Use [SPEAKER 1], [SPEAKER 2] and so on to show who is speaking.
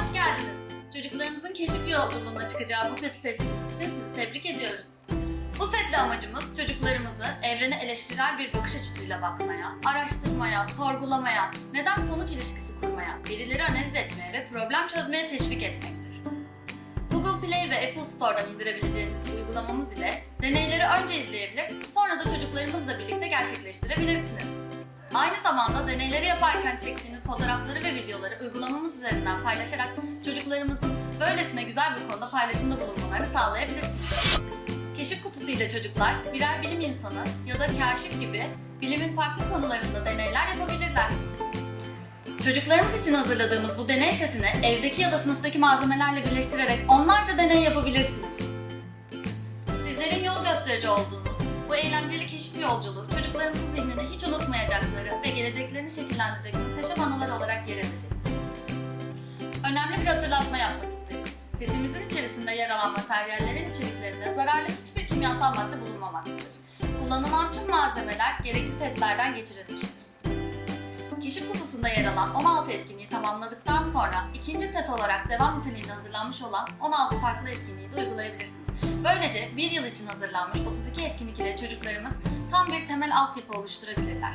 [SPEAKER 1] hoş geldiniz. Çocuklarınızın keşif yolculuğuna çıkacağı bu seti seçtiğiniz için sizi tebrik ediyoruz. Bu setle amacımız çocuklarımızı evrene eleştirel bir bakış açısıyla bakmaya, araştırmaya, sorgulamaya, neden-sonuç ilişkisi kurmaya, birileri analiz etmeye ve problem çözmeye teşvik etmektir. Google Play ve Apple Store'dan indirebileceğiniz uygulamamız ile deneyleri önce izleyebilir, sonra da çocuklarımızla birlikte gerçekleştirebilirsiniz. Aynı zamanda deneyleri yaparken çektiğiniz fotoğrafları ve videoları uygulamamız üzerinden paylaşarak çocuklarımızın böylesine güzel bir konuda paylaşımda bulunmalarını sağlayabilirsiniz. Keşif kutusu ile çocuklar birer bilim insanı ya da kaşif gibi bilimin farklı konularında deneyler yapabilirler. Çocuklarımız için hazırladığımız bu deney setini evdeki ya da sınıftaki malzemelerle birleştirerek onlarca deney yapabilirsiniz. Sizlerin yol gösterici olduğunuz eğlenceli keşif yolculuğu çocuklarımızın zihnine hiç unutmayacakları ve geleceklerini şekillendirecek muhteşem anılar olarak yer edecektir. Önemli bir hatırlatma yapmak isteriz. Setimizin içerisinde yer alan materyallerin içeriklerinde zararlı hiçbir kimyasal madde bulunmamaktadır. Kullanılan tüm malzemeler gerekli testlerden geçirilmiştir. Keşif kutusunda yer alan 16 etkinliği tamamladıktan sonra ikinci set olarak devam niteliğinde hazırlanmış olan 16 farklı etkinliği de uygulayabilirsiniz. Böylece bir yıl için hazırlanmış 32 etkinlik ile çocuklarımız tam bir temel altyapı oluşturabilirler.